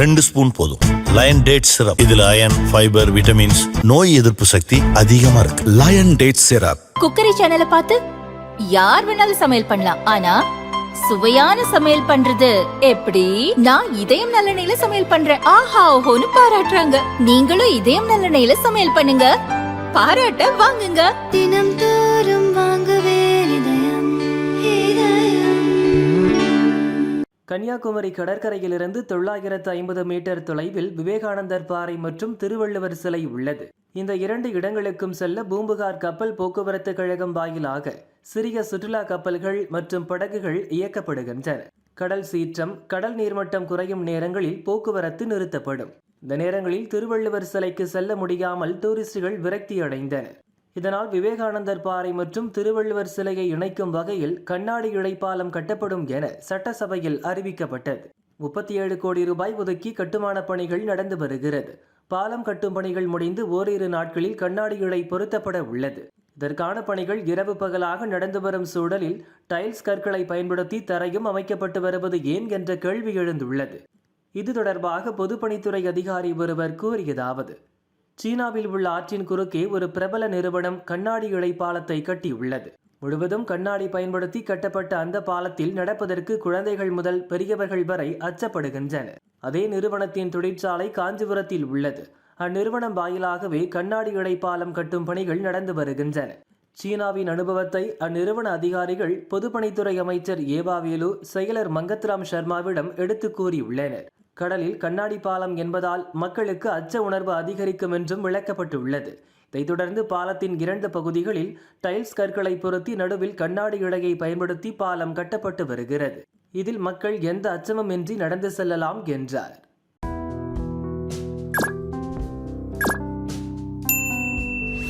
ரெண்டு ஸ்பூன் போதும். Line date syrup இதுல அயன் ஃபைபர் விட்டமின்ஸ் நோய் எதிர்ப்பு சக்தி அதிகமா இருக்கு. லயன் டேட் சிரப் குக்கரி சேனலை பார்த்து யார் வேணாலும் சமையல் பண்ணலாம். ஆனா சுவையான சமையல் பண்றது எப்படி? நான் இதயம் நல்லெண்ணெயில சமையல் பண்றேன். ஆஹா ஓஹோன்னு பாராட்டுறாங்க. நீங்களும் இதயம் நல்லெண்ணெயில சமையல் பண்ணுங்க. பாராட்ட வாங்குங்க. தினம் தோறும் கன்னியாகுமரி கடற்கரையிலிருந்து தொள்ளாயிரத்து ஐம்பது மீட்டர் தொலைவில் விவேகானந்தர் பாறை மற்றும் திருவள்ளுவர் சிலை உள்ளது. இந்த இரண்டு இடங்களுக்கும் செல்ல பூம்புகார் கப்பல் போக்குவரத்து கழகம் வாயிலாக சிறிய சுற்றுலா கப்பல்கள் மற்றும் படகுகள் இயக்கப்படுகின்றன. கடல் சீற்றம் கடல் நீர்மட்டம் குறையும் நேரங்களில் போக்குவரத்து நிறுத்தப்படும். இந்த நேரங்களில் திருவள்ளுவர் சிலைக்கு செல்ல முடியாமல் டூரிஸ்டுகள் விரக்தியடைந்தனர். இதனால் விவேகானந்தர் பாறை மற்றும் திருவள்ளுவர் சிலையை இணைக்கும் வகையில் கண்ணாடி இழைப்பாலம் கட்டப்படும் என சட்டசபையில் அறிவிக்கப்பட்டது. முப்பத்தி ஏழு கோடி ரூபாய் ஒதுக்கி கட்டுமான பணிகள் நடந்து வருகிறது. பாலம் கட்டும் பணிகள் முடிந்து ஓரிரு நாட்களில் கண்ணாடி இழை பொருத்தப்பட உள்ளது. இதற்கான பணிகள் இரவு பகலாக நடந்து வரும் சூழலில் டைல்ஸ் கற்களை பயன்படுத்தி தரையும் அமைக்கப்பட்டு வருவது ஏன் என்ற கேள்வி எழுந்துள்ளது. இது தொடர்பாக பொதுப்பணித்துறை அதிகாரி ஒருவர் கூறியதாவது சீனாவில் உள்ள ஆற்றின் குறுக்கே ஒரு பிரபல நிறுவனம் கண்ணாடி இழை பாலத்தை கட்டியுள்ளது. முழுவதும் கண்ணாடி பயன்படுத்தி கட்டப்பட்ட அந்த பாலத்தில் நடப்பதற்கு குழந்தைகள் முதல் பெரியவர்கள் வரை அச்சப்படுகின்றனர் அதே நிறுவனத்தின் தொழிற்சாலை காஞ்சிபுரத்தில் உள்ளது. அந்நிறுவனம் வாயிலாகவே கண்ணாடி இழை பாலம் கட்டும் பணிகள் நடந்து வருகின்றன. சீனாவின் அனுபவத்தை அந்நிறுவன அதிகாரிகள் பொதுப்பணித்துறை அமைச்சர் ஏவாவேலு செயலர் மங்கத்ராம் சர்மாவிடம் எடுத்து கூறியுள்ளனர். கடலில் கண்ணாடி பாலம் என்பதால் மக்களுக்கு அச்ச உணர்வு அதிகரிக்கும் என்றும் விளக்கப்பட்டுள்ளது. இதைத் தொடர்ந்து பாலத்தின் இரண்டு பகுதிகளில் டைல்ஸ் கற்களை பொருத்தி நடுவில் கண்ணாடி இழையை பயன்படுத்தி பாலம் கட்டப்பட்டு வருகிறது. இதில் மக்கள் எந்த அச்சமுமின்றி நடந்து செல்லலாம் என்றார்.